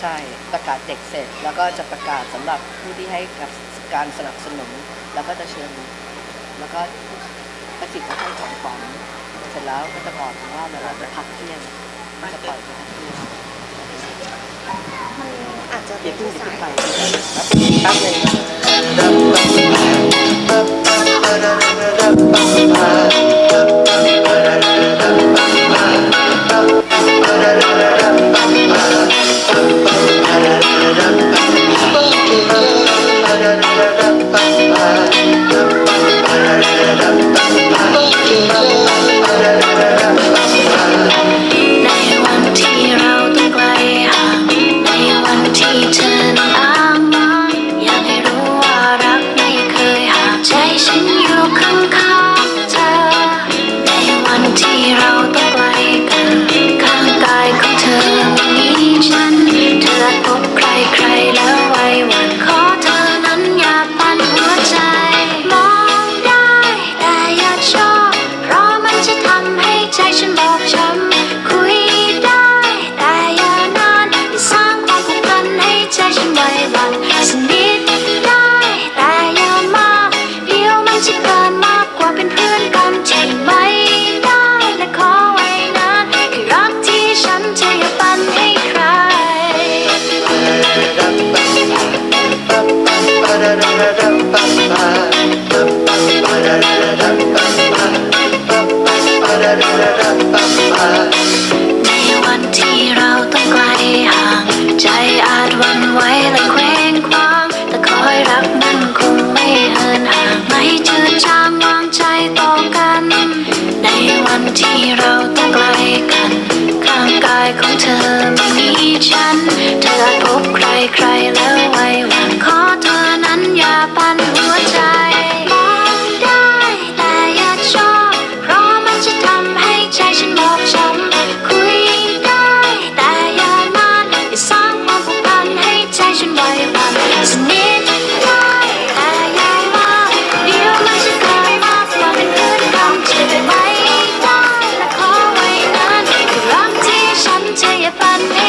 ใช่ประกาศเด็กเสร็จ แล้วก็จะประกาศสำหรับผู้ที่ให้การสนับสนุน แล้วก็จะเชิญ แล้วก็ประจิตจะให้ของขวัญเสร็จแล้วก็จะบอกว่าเราจะพักเที่ยงจะปล่อยพักเที่ยงมันอาจจะเพิ่งเดี๋ยวเพิ่งไปแป๊บนึงแป๊บนึ da da da da you find me.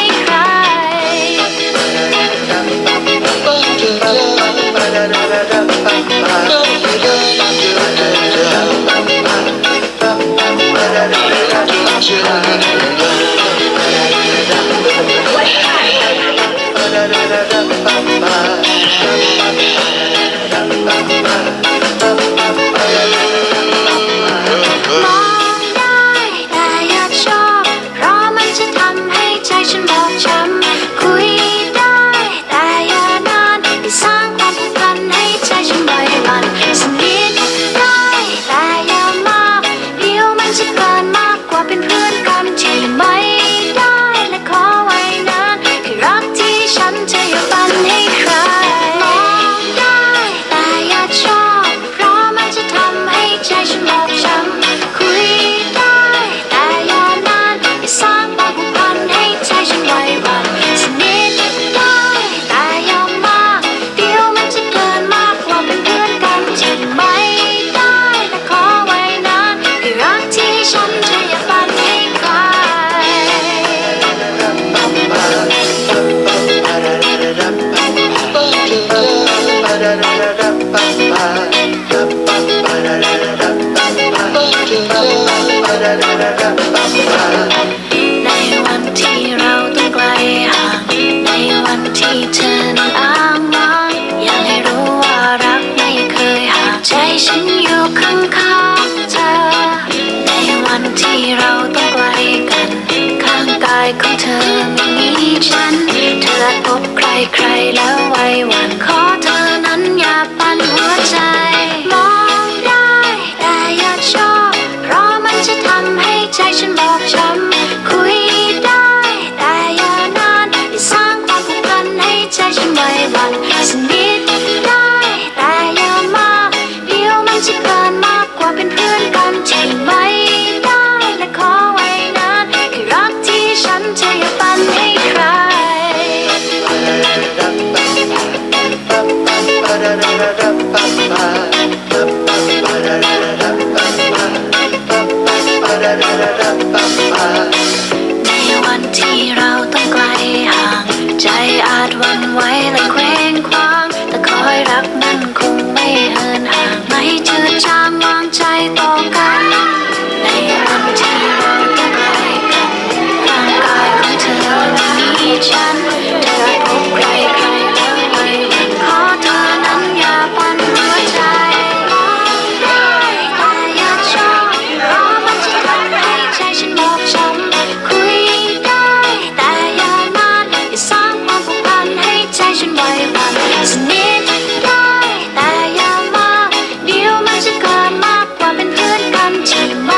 ในวันที่เราต้องไกลห่าง ในวันที่เธอหน้างว้อยากให้รู้ว่ารักไม่เคยห่างใจฉันอยู่ข้างๆเธอ ในวันที่เราต้องไกลกัน ข้างกายของเธอไม่มีฉัน เธอพบใครใครแล้วไว้วันขอ วันไว้และเคว้งคว้างแต่คอยรักนั้นคงไม่เหินห่างไม่จืดจางวางใจต่อกัน Turn it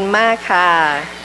คุณมากค่ะ